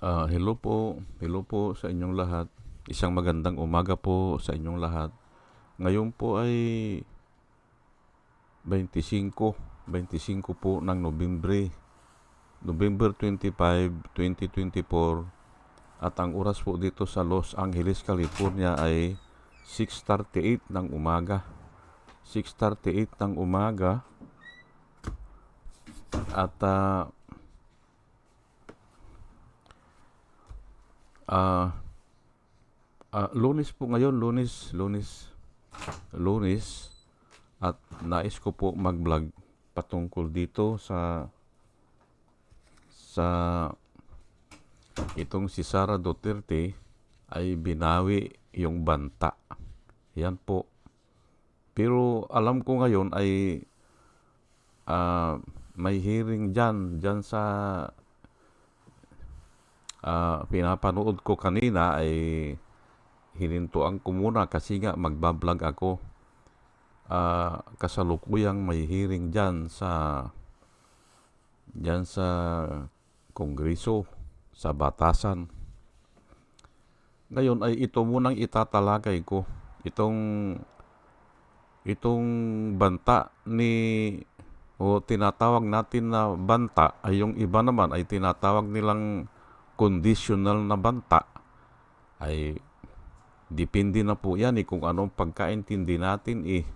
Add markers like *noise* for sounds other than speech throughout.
Ah, hello po. Hello po sa inyong lahat. Isang magandang umaga po sa inyong lahat. Ngayon po ay 25, 25 po ng Nobyembre. November 25, 2024. At ang oras po dito sa Los Angeles, California ay 6.38 ng umaga. 6.38 ng umaga. At ah, Ah, ah, lunes po ngayon, lunes, lunes, lunes. At nais ko po mag-vlog patungkol dito sa sa itong si Sara Duterte ay binawi yung banta. Yan po. Pero alam ko ngayon ay ah, may hearing dyan, dyan sa ah, pinapanood ko kanina ay hinintuan ko muna kasi nga magbablog ako. Ah, kasalukuyang may hearing dyan sa dyan sa kongreso, sa batasan. Ngayon ay ito munang itatalakay ko. Itong itong banta ni o tinatawag natin na banta ay yung iba naman ay tinatawag nilang conditional na banta ay depende na po yan eh, kung anong pagkaintindi natin eh.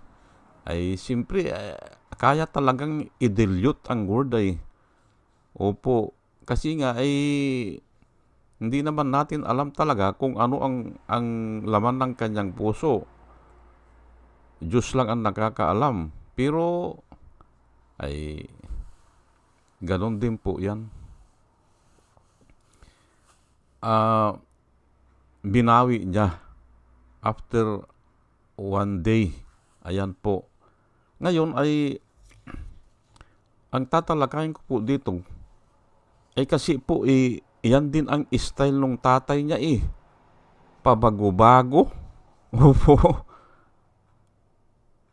Ay simpre, eh, kaya talagang i-dilute ang word ay. Opo, kasi nga ay hindi naman natin alam talaga kung ano ang, ang laman ng kanyang puso. Diyos lang ang nakakaalam. Pero ay ganon din po yan. Ah, binawi niya after one day. Ayan po. Ngayon ay ang tatalakayin ko po dito ay kasi po eh, yan din ang style ng tatay niya eh. Pabago-bago. *laughs* Opo.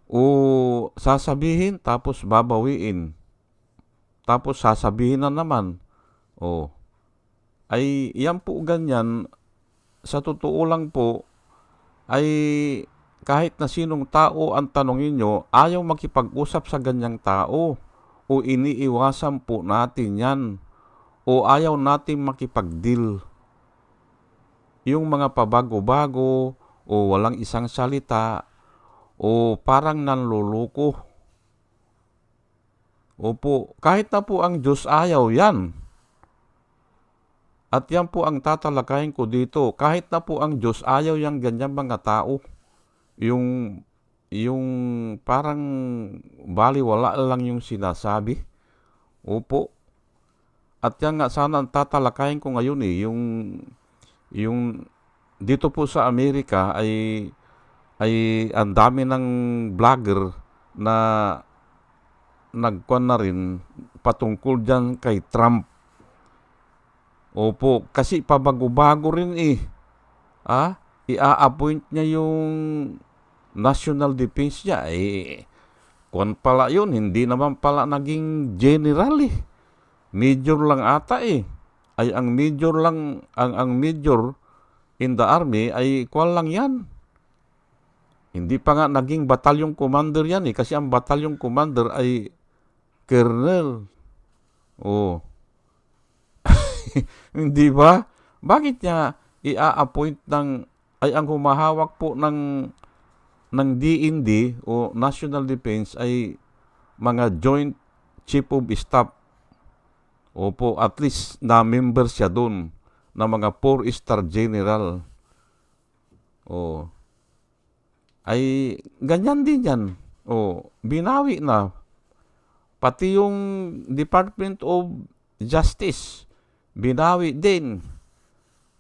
O sasabihin tapos babawiin. Tapos sasabihin na naman. Oh ay yan po ganyan, sa totoo lang po, ay kahit na sinong tao ang tanongin nyo, ayaw makipag-usap sa ganyang tao o iniiwasan po natin yan o ayaw natin makipag-deal. Yung mga pabago-bago o walang isang salita o parang nanluluko. Opo, kahit na po ang Diyos ayaw yan. At yan po ang tatalakayin ko dito. Kahit na po ang Diyos, ayaw yung ganyan mga tao. Yung, yung parang baliwala lang yung sinasabi. Opo. At yan nga sana ang tatalakayin ko ngayon eh. Yung, yung dito po sa Amerika ay ay ang dami ng vlogger na nagkuan na rin patungkol dyan kay Trump Opo, kasi pabago-bago rin eh. Ah, i-appoint niya yung national defense niya. Eh, kuwan pala yun, hindi naman pala naging general eh. Major lang ata eh. Ay ang major lang, ang, ang major in the army ay kuwan lang yan. Hindi pa nga naging batalyon commander yan eh. Kasi ang batalyon commander ay colonel. Oh. *laughs* Hindi ba? Bakit niya i-appoint ng ay ang humahawak po ng ng DND o National Defense ay mga Joint Chief of Staff. Opo, at least na member siya doon na mga 4-star general. O, ay ganyan din yan. O, binawi na. Pati yung Department of Justice binawi din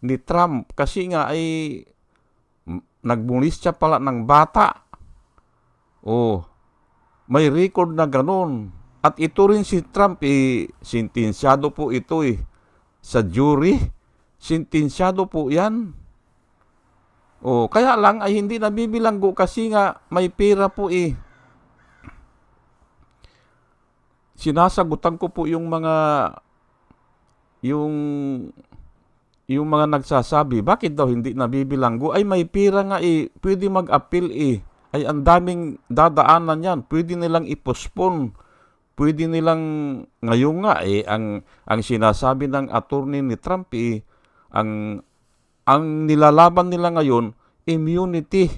ni Trump kasi nga ay nagbulis siya pala ng bata. Oh, may record na ganun. At ito rin si Trump, eh, sintinsyado po ito eh. Sa jury, sintinsyado po yan. Oh, kaya lang ay hindi nabibilanggo kasi nga may pera po eh. Sinasagutan ko po yung mga yung yung mga nagsasabi, bakit daw hindi nabibilanggo? Ay may pira nga eh, pwede mag-appeal eh. Ay ang daming dadaanan yan, pwede nilang ipospon. Pwede nilang, ngayon nga eh, ang, ang sinasabi ng attorney ni Trump eh, ang, ang nilalaban nila ngayon, immunity.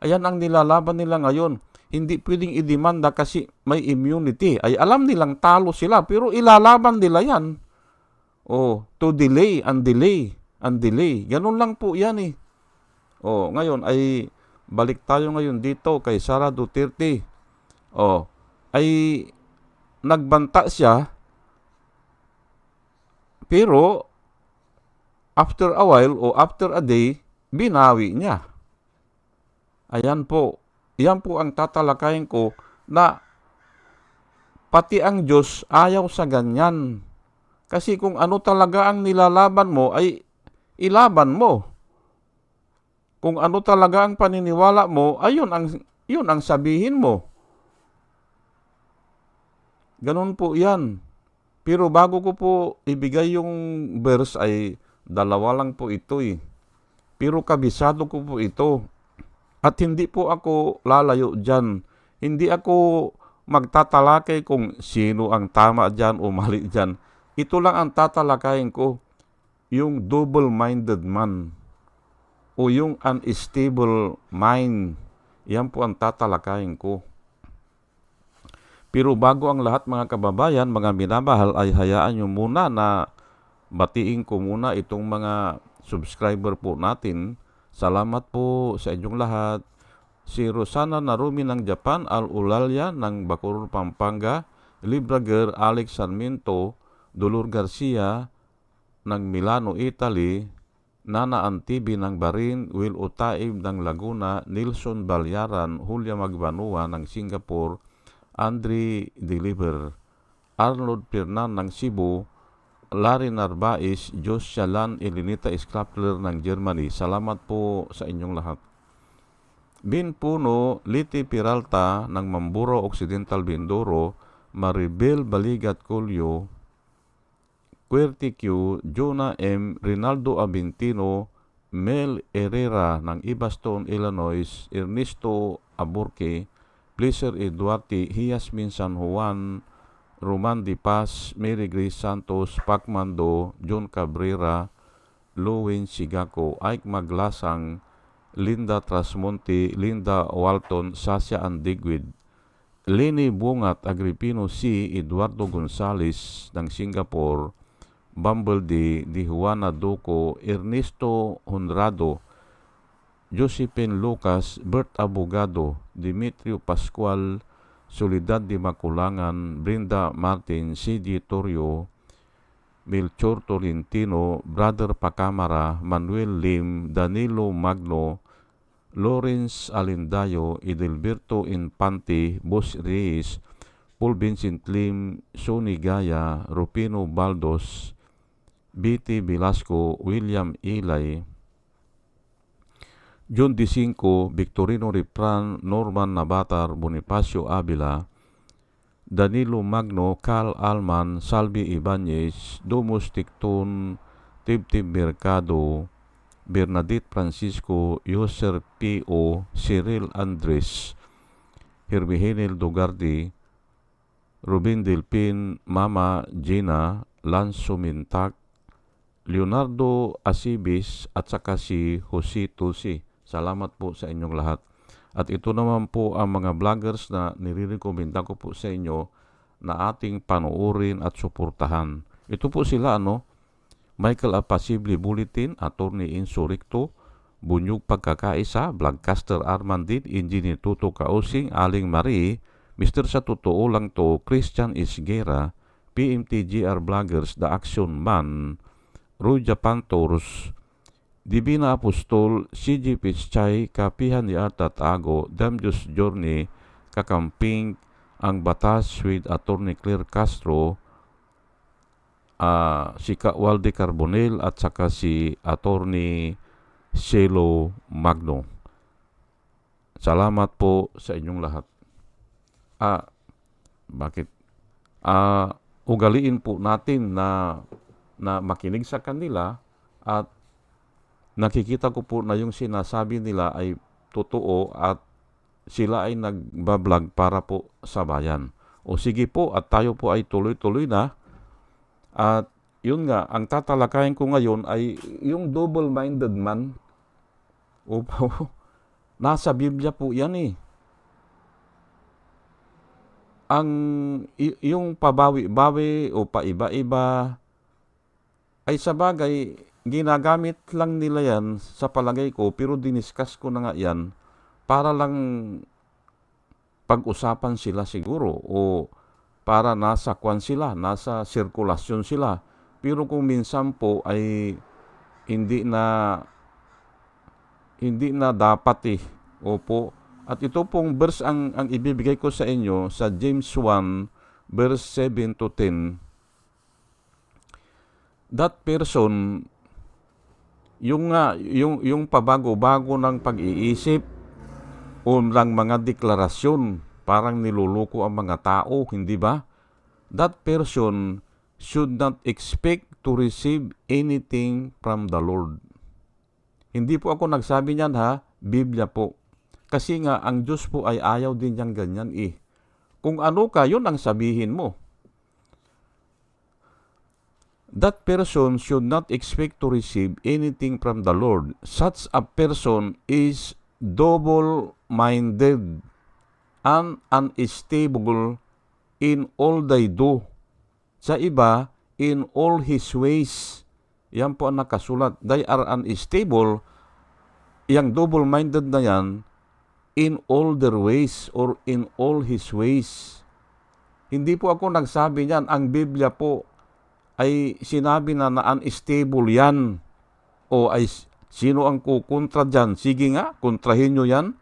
Ayan ang nilalaban nila ngayon. Hindi pwedeng idemanda kasi may immunity. Ay alam nilang talo sila, pero ilalaban nila yan. Oh, to delay and delay and delay. Ganun lang po yan eh. Oh, ngayon ay balik tayo ngayon dito kay Sara Duterte. Oh, ay nagbanta siya pero after a while o after a day, binawi niya. Ayan po. Yan po ang tatalakayin ko na pati ang Diyos ayaw sa ganyan. Kasi kung ano talaga ang nilalaban mo ay ilaban mo. Kung ano talaga ang paniniwala mo, ayun ang yun ang sabihin mo. Ganun po 'yan. Pero bago ko po ibigay yung verse ay dalawa lang po ito eh. Pero kabisado ko po ito. At hindi po ako lalayo dyan. Hindi ako magtatalakay kung sino ang tama dyan o mali dyan. Ito lang ang tatalakayin ko. Yung double-minded man o yung unstable mind. Yan po ang tatalakayin ko. Pero bago ang lahat mga kababayan, mga minamahal, ay hayaan nyo muna na batiin ko muna itong mga subscriber po natin. Salamat po sa inyong lahat. Si Rosana Narumi ng Japan, Al Ulalya ng Bacoor, Pampanga, Librager Alex Sarmiento, Dolor Garcia ng Milano, Italy, Nana Antibi ng Barin, Will Utaib ng Laguna, Nilson Balyaran, Julia Magbanua ng Singapore, Andre Deliver, Arnold Pirnan ng Cebu, Larry Narbais, Jos Shalan, Elinita Skrapler ng Germany. Salamat po sa inyong lahat. Bin Puno, Liti Piralta ng Mamburo Occidental Bindoro, Maribel Baligat Colio, Querty Q, Jonah M, Rinaldo Abintino, Mel Herrera ng Ibaston, Illinois, Ernesto Aburque, Pleasure Eduardo, Hiasmin San Juan, Roman Di Paz, Mary Grace Santos, Pacmando, John Cabrera, Lowin Sigako, Ike Maglasang, Linda Trasmonte, Linda Walton, Sasha Andigwid, Lenny Bungat, Agripino C., Eduardo Gonzales ng Singapore, Bumblebee, Di Juana Duco, Ernesto Honrado, Josephine Lucas, Bert Abogado, Dimitrio Pascual, Solidad de Maculangan, Brenda Martin, C.G. Torrio, Melchor Tolentino, Brother Pacamara, Manuel Lim, Danilo Magno, Lawrence Alindayo, Edelberto Infante, Boss Reyes, Paul Vincent Lim, Sonny Gaya, Rupino Baldos, B.T. Velasco, William Ilay, John D. Cinco, Victorino Ripran, Norman Nabatar, Bonifacio Avila, Danilo Magno, Carl Alman, Salvi Ibanez, Domus Ticton, Tibtib Mercado, Bernadette Francisco, Yoser P.O., Cyril Andres, Hermihenel Dogardi, Rubin Delpin, Mama Gina, Lanzo Mintak, Leonardo Asibis at saka si Jose Tulsi. Salamat po sa inyong lahat. At ito naman po ang mga vloggers na nirirekomenda ko po sa inyo na ating panuorin at suportahan. Ito po sila ano, Michael Apasible Bulletin, Attorney Insurrecto, Bunyog Pagkakaisa, Vlogcaster Armandin, Engineer Tuto Kausing, Aling Marie, Mr. Sa Totoo Lang To, Christian Isgera, PMTGR Vloggers, The Action Man, Ruja Pantors, Divina Apostol, CG Pichay, Kapihan ni Artat Ago, Damjus Journey, Kakamping, Ang Batas with Attorney Claire Castro, uh, si Walde Carbonel at saka si Attorney Shelo Magno. Salamat po sa inyong lahat. Ah, bakit? Ah, ugaliin po natin na na makinig sa kanila at nakikita ko po na yung sinasabi nila ay totoo at sila ay nagbablog para po sa bayan. O sige po at tayo po ay tuloy-tuloy na at yun nga, ang tatalakayin ko ngayon ay yung double-minded man. Opo, *laughs* nasa Biblia po yan eh. Ang yung pabawi-bawi o paiba-iba ay sa bagay, ginagamit lang nila yan sa palagay ko, pero diniscuss ko na nga yan para lang pag-usapan sila siguro o para nasa kwan sila, nasa sirkulasyon sila. Pero kung minsan po ay hindi na hindi na dapat eh. Opo. At ito pong verse ang, ang ibibigay ko sa inyo sa James 1 verse 7 to 10. That person yung nga yung yung pabago-bago ng pag-iisip o lang mga deklarasyon parang niluluko ang mga tao, hindi ba? That person should not expect to receive anything from the Lord. Hindi po ako nagsabi niyan ha, Biblia po. Kasi nga, ang Diyos po ay ayaw din niyang ganyan eh. Kung ano ka, yun ang sabihin mo. That person should not expect to receive anything from the Lord. Such a person is double-minded and unstable in all they do. Sa iba, in all his ways. Yan po ang nakasulat. They are unstable. Yang double-minded na yan, in all their ways or in all his ways. Hindi po ako nagsabi niyan. Ang Biblia po ay sinabi na na unstable yan. O ay sino ang kukontra dyan? Sige nga, kontrahin nyo yan.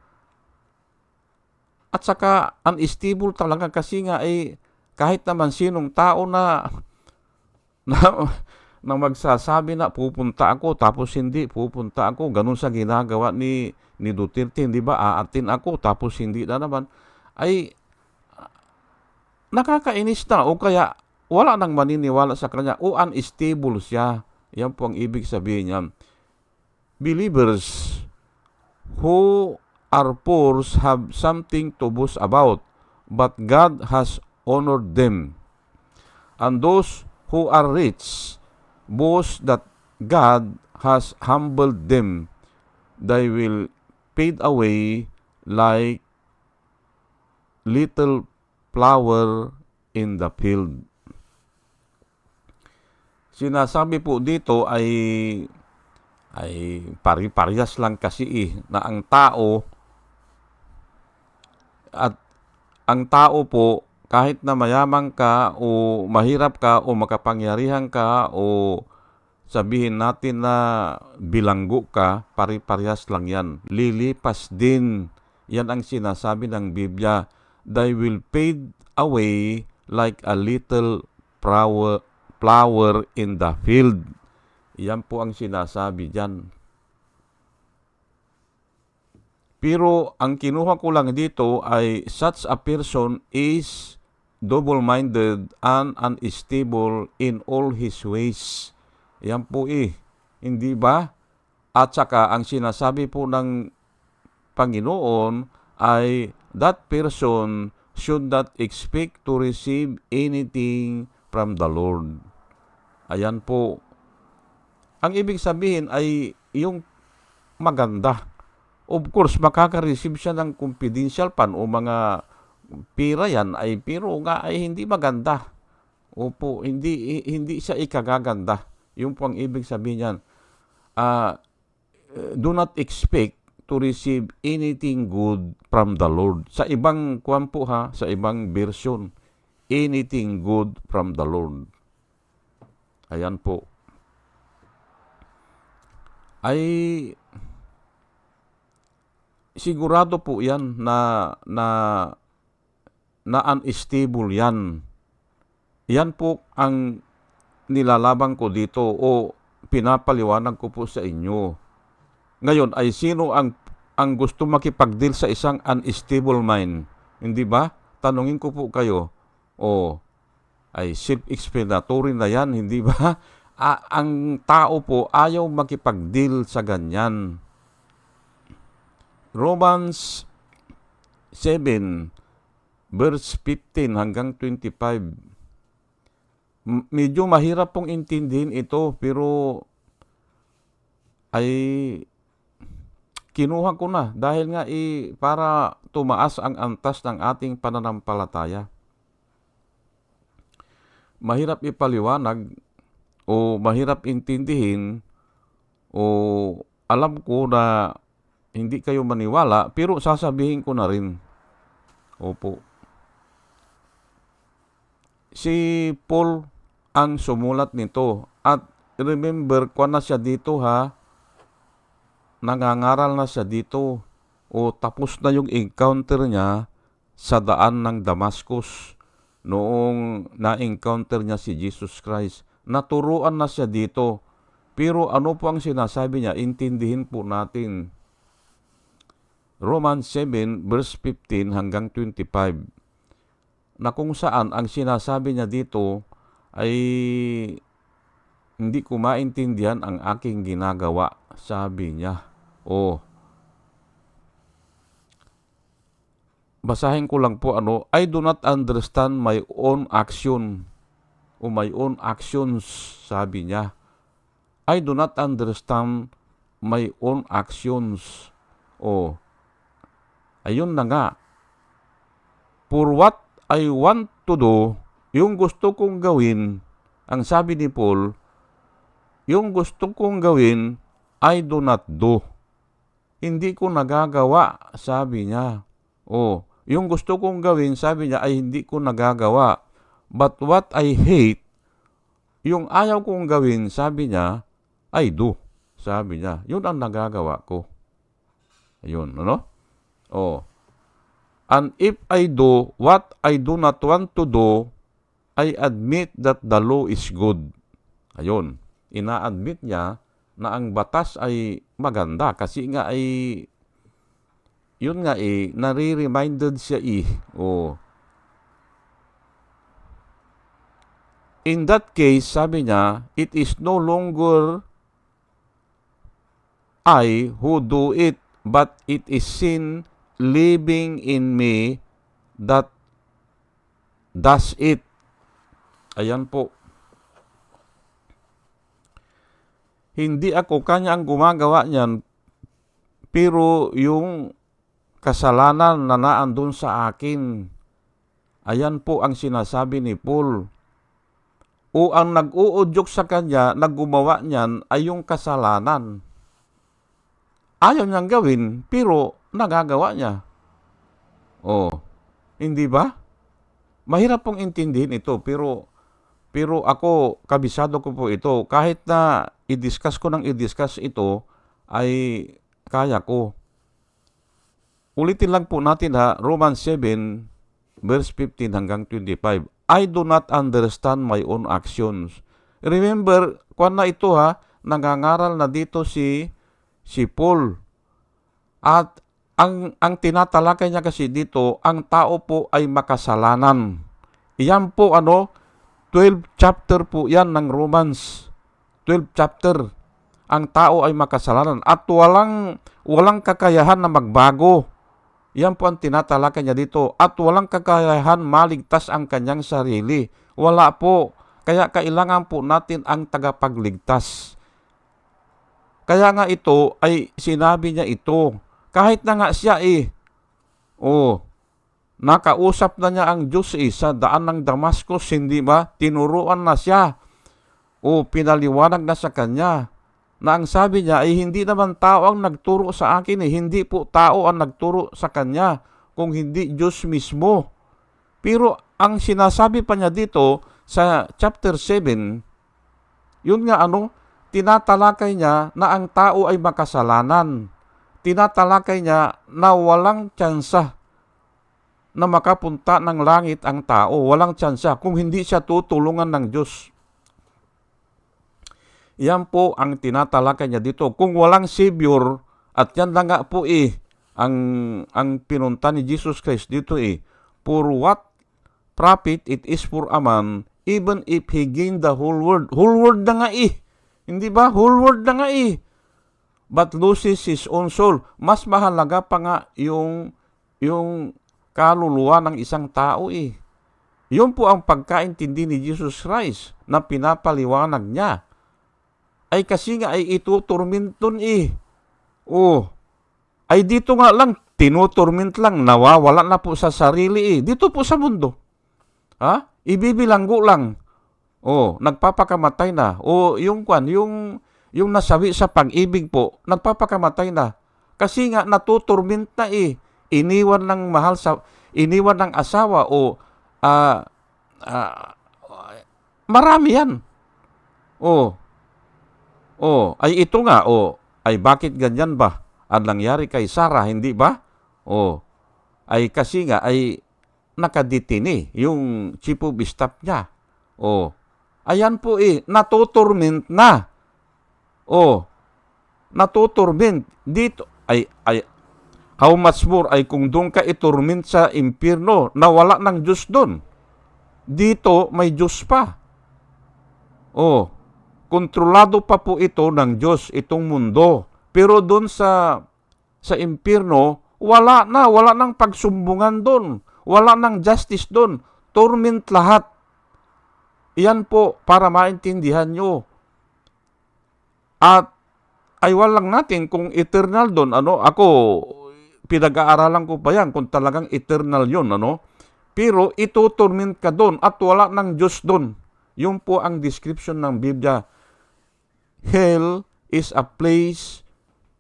At saka unstable talaga kasi nga ay kahit naman sinong tao na *laughs* na, na magsasabi na pupunta ako tapos hindi pupunta ako ganun sa ginagawa ni ni Duterte hindi ba aatin ako tapos hindi na naman ay nakakainis na o kaya wala nang maniniwala sa kanya o unstable siya yan po ang ibig sabihin niya believers who are poor have something to boast about but God has honored them and those who are rich boast that God has humbled them. They will fade away like little flower in the field. Sinasabi po dito ay ay pari-parehas lang kasi eh, na ang tao at ang tao po kahit na mayaman ka o mahirap ka o makapangyarihan ka o sabihin natin na bilanggo ka, pari-parehas lang yan. Lilipas din. Yan ang sinasabi ng Biblia. They will fade away like a little flower, flower in the field. Yan po ang sinasabi dyan. Pero ang kinuha ko lang dito ay such a person is double-minded and unstable in all his ways. Yan po eh. Hindi ba? At saka ang sinasabi po ng Panginoon ay that person should not expect to receive anything from the Lord. Ayan po. Ang ibig sabihin ay yung maganda. Of course, makaka-receive siya ng confidential pan o mga pira yan ay pero nga ay hindi maganda. Opo, hindi hindi siya ikagaganda. Yung po ang ibig sabihin niyan. Uh, do not expect to receive anything good from the Lord. Sa ibang kuwan po ha, sa ibang version, anything good from the Lord. Ayan po. Ay sigurado po 'yan na na na unstable yan. Yan po ang nilalabang ko dito o pinapaliwanag ko po sa inyo. Ngayon ay sino ang ang gusto makipag-deal sa isang unstable mind? Hindi ba? Tanungin ko po kayo. O ay self-explanatory na yan, hindi ba? *laughs* a- ang tao po ayaw makipag-deal sa ganyan. Romans 7 verse 15 hanggang 25. M- medyo mahirap pong intindihin ito pero ay kinuha ko na dahil nga eh, para tumaas ang antas ng ating pananampalataya. Mahirap ipaliwanag o mahirap intindihin o alam ko na hindi kayo maniwala pero sasabihin ko na rin. Opo. Si Paul ang sumulat nito at remember ko na siya dito ha nangangaral na siya dito o tapos na yung encounter niya sa daan ng Damascus noong na-encounter niya si Jesus Christ. Naturuan na siya dito. Pero ano po ang sinasabi niya? Intindihin po natin. Romans 7 verse 15 hanggang 25 na kung saan ang sinasabi niya dito ay hindi ko maintindihan ang aking ginagawa, sabi niya. Oh. Basahin ko lang po ano, I do not understand my own action o my own actions, sabi niya. I do not understand my own actions. Oh. Ayun na nga. For what I want to do, yung gusto kong gawin, ang sabi ni Paul, yung gusto kong gawin, I do not do. Hindi ko nagagawa, sabi niya. O, yung gusto kong gawin, sabi niya, ay hindi ko nagagawa. But what I hate, yung ayaw kong gawin, sabi niya, I do. Sabi niya, yun ang nagagawa ko. Ayun, ano? Oh. And if I do what I do not want to do, I admit that the law is good. Ayun, ina-admit niya na ang batas ay maganda kasi nga ay yun nga eh, nare-reminded siya eh. Oh. In that case, sabi niya, it is no longer I who do it, but it is sin living in me that does it. Ayan po. Hindi ako kanya ang gumagawa niyan, pero yung kasalanan na naandun sa akin, ayan po ang sinasabi ni Paul. O ang nag-uudyok sa kanya na gumawa niyan ay yung kasalanan. Ayaw niyang gawin, pero nagagawa niya. Oh, hindi ba? Mahirap pong intindihin ito, pero pero ako, kabisado ko po ito. Kahit na i-discuss ko ng i-discuss ito, ay kaya ko. Ulitin lang po natin ha, Romans 7, verse 15 hanggang 25. I do not understand my own actions. Remember, kwan na ito ha, nangangaral na dito si si Paul. At ang ang tinatalakay niya kasi dito, ang tao po ay makasalanan. Iyan po ano, 12 chapter po yan ng Romans. 12 chapter. Ang tao ay makasalanan at walang walang kakayahan na magbago. Yan po ang tinatalakay niya dito. At walang kakayahan maligtas ang kanyang sarili. Wala po. Kaya kailangan po natin ang tagapagligtas. Kaya nga ito ay sinabi niya ito. Kahit na nga siya eh. Oh, nakausap na niya ang Diyos eh sa daan ng Damascus, hindi ba? Tinuruan na siya. O pinaliwanag na sa kanya na ang sabi niya ay hindi naman tao ang nagturo sa akin eh. Hindi po tao ang nagturo sa kanya kung hindi Diyos mismo. Pero ang sinasabi pa niya dito sa chapter 7, yun nga ano, tinatalakay niya na ang tao ay makasalanan. Tinatalakay niya na walang tsansa na makapunta ng langit ang tao. Walang tsansa kung hindi siya tutulungan ng Diyos. Yan po ang tinatalakay niya dito. Kung walang Savior, at yan lang nga po eh, ang, ang pinunta ni Jesus Christ dito eh, for what profit it is for a man even if he gained the whole world. Whole world na nga eh. Hindi ba? Whole world na nga eh. But loses his own soul. Mas mahalaga pa nga yung, yung kaluluwa ng isang tao eh. Yun po ang pagkaintindi ni Jesus Christ na pinapaliwanag niya. Ay kasi nga ay ituturminton eh. Oh, ay dito nga lang, tinuturmint lang, nawawala na po sa sarili eh. Dito po sa mundo. Ha? Ibibilanggo lang. Oh, nagpapakamatay na. O yung kwan, yung yung nasawi sa pag-ibig po, nagpapakamatay na. Kasi nga natuturmint na eh. Iniwan ng mahal sa iniwan ng asawa o ah ah, marami yan. Oh. Oh, ay ito nga oh, ay bakit ganyan ba? Ang nangyari kay Sarah, hindi ba? Oh. Ay kasi nga ay nakaditini yung chief of staff niya. Oh. Ayan po eh, natuturment na. Oh. Natuturment dito ay ay how much more ay kung doon ka iturment sa impyerno na wala ng Diyos doon. Dito may Diyos pa. Oh, kontrolado pa po ito ng Diyos itong mundo. Pero doon sa sa impyerno, wala na, wala nang pagsumbungan doon. Wala nang justice doon. Torment lahat. Iyan po para maintindihan nyo. At ay walang natin kung eternal doon. Ano, ako, pinag-aaralan ko pa yan kung talagang eternal yon ano. Pero ituturment ka doon at wala ng Diyos doon. Yun po ang description ng Biblia. Hell is a place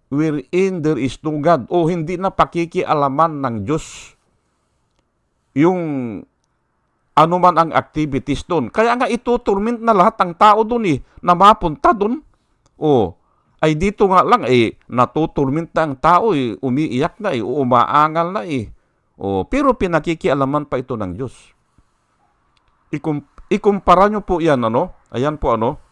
wherein there is no God. O hindi na pakikialaman ng Diyos yung ano man ang activities doon. Kaya nga ituturment na lahat ng tao doon eh, na mapunta doon. O, ay dito nga lang eh, natuturment na ang tao eh, umiiyak na eh, umaangal na eh. O, pero pinakikialaman pa ito ng Diyos. Ikum, ikumpara nyo po yan, ano? Ayan po, ano?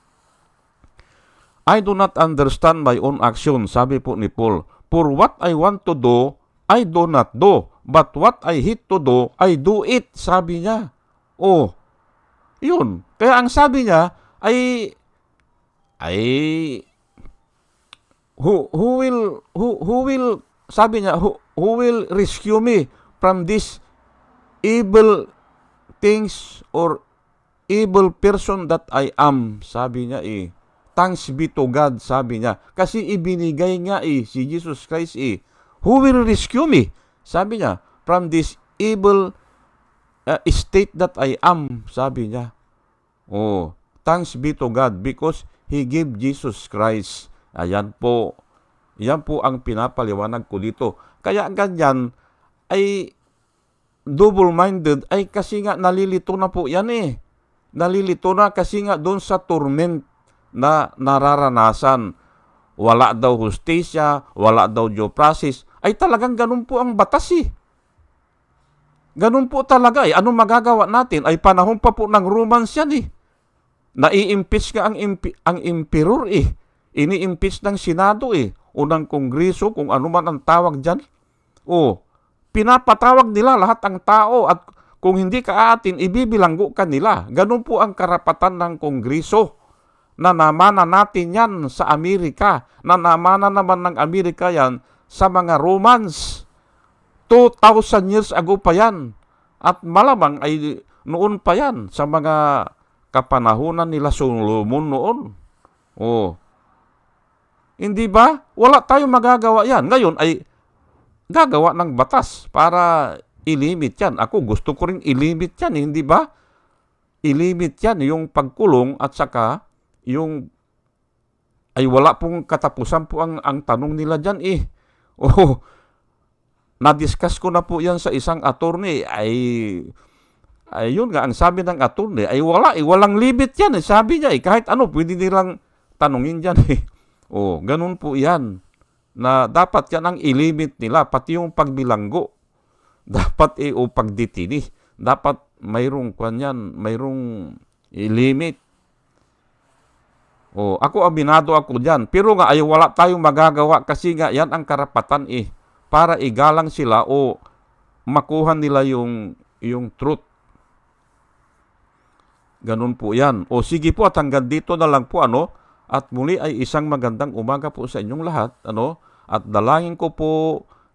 I do not understand my own action, sabi po ni Paul. For what I want to do, I do not do. But what I hate to do, I do it, sabi niya. Oh, yun. Kaya ang sabi niya ay, ay, who, who will, who, who will, sabi niya, who, who will rescue me from this evil things or evil person that I am, sabi niya eh. Thanks be to God, sabi niya. Kasi ibinigay nga eh, si Jesus Christ eh. Who will rescue me? Sabi niya, from this evil uh, state that I am, sabi niya. Oh, thanks be to God because He gave Jesus Christ. Ayan po. Yan po ang pinapaliwanag ko dito. Kaya ganyan ay double-minded ay kasi nga nalilito na po yan eh. Nalilito na kasi nga doon sa torment na nararanasan. Wala daw hustisya, wala daw due process. Ay talagang ganun po ang batas eh. Ganun po talaga eh. Anong magagawa natin? Ay panahon pa po ng Romans yan eh. Nai-impeach ka ang, impi- ang emperor eh. Ini-impeach ng Senado eh. Unang kongreso, kung ano man ang tawag dyan. O, pinapatawag nila lahat ang tao at kung hindi ka atin, ibibilanggo ka nila. Ganun po ang karapatan ng kongreso na namana natin yan sa Amerika, na namana naman ng Amerika yan sa mga Romans. 2,000 years ago pa yan. At malamang ay noon pa yan sa mga kapanahunan nila Solomon noon. Oh. Hindi ba? Wala tayong magagawa yan. Ngayon ay gagawa ng batas para ilimit yan. Ako gusto ko rin ilimit yan, hindi ba? Ilimit yan yung pagkulong at saka yung ay wala pong katapusan po ang, ang tanong nila dyan eh. *laughs* Oh, na-discuss ko na po yan sa isang attorney ay ay yun nga, ang sabi ng attorney ay wala, eh, walang limit yan. Eh. Sabi niya, eh, kahit ano, pwede nilang tanungin dyan. *laughs* Eh. Oh, ganun po yan. Na dapat yan ang ilimit nila, pati yung pagbilanggo. *laughs* Dapat eh, o pagditini. Dapat mayroong kanyan, mayroong ilimit. Oh, ako aminado ako diyan. Pero nga ay wala tayong magagawa kasi nga yan ang karapatan eh para igalang sila o makuha nila yung yung truth. Ganun po yan. O sige po at hanggang dito na lang po ano. At muli ay isang magandang umaga po sa inyong lahat. Ano? At dalangin ko po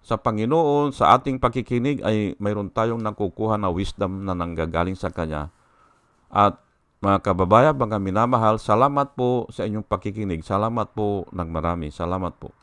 sa Panginoon, sa ating pakikinig ay mayroon tayong nakukuha na wisdom na nanggagaling sa Kanya. At mga kababayan, mga minamahal, salamat po sa inyong pakikinig. Salamat po ng marami. Salamat po.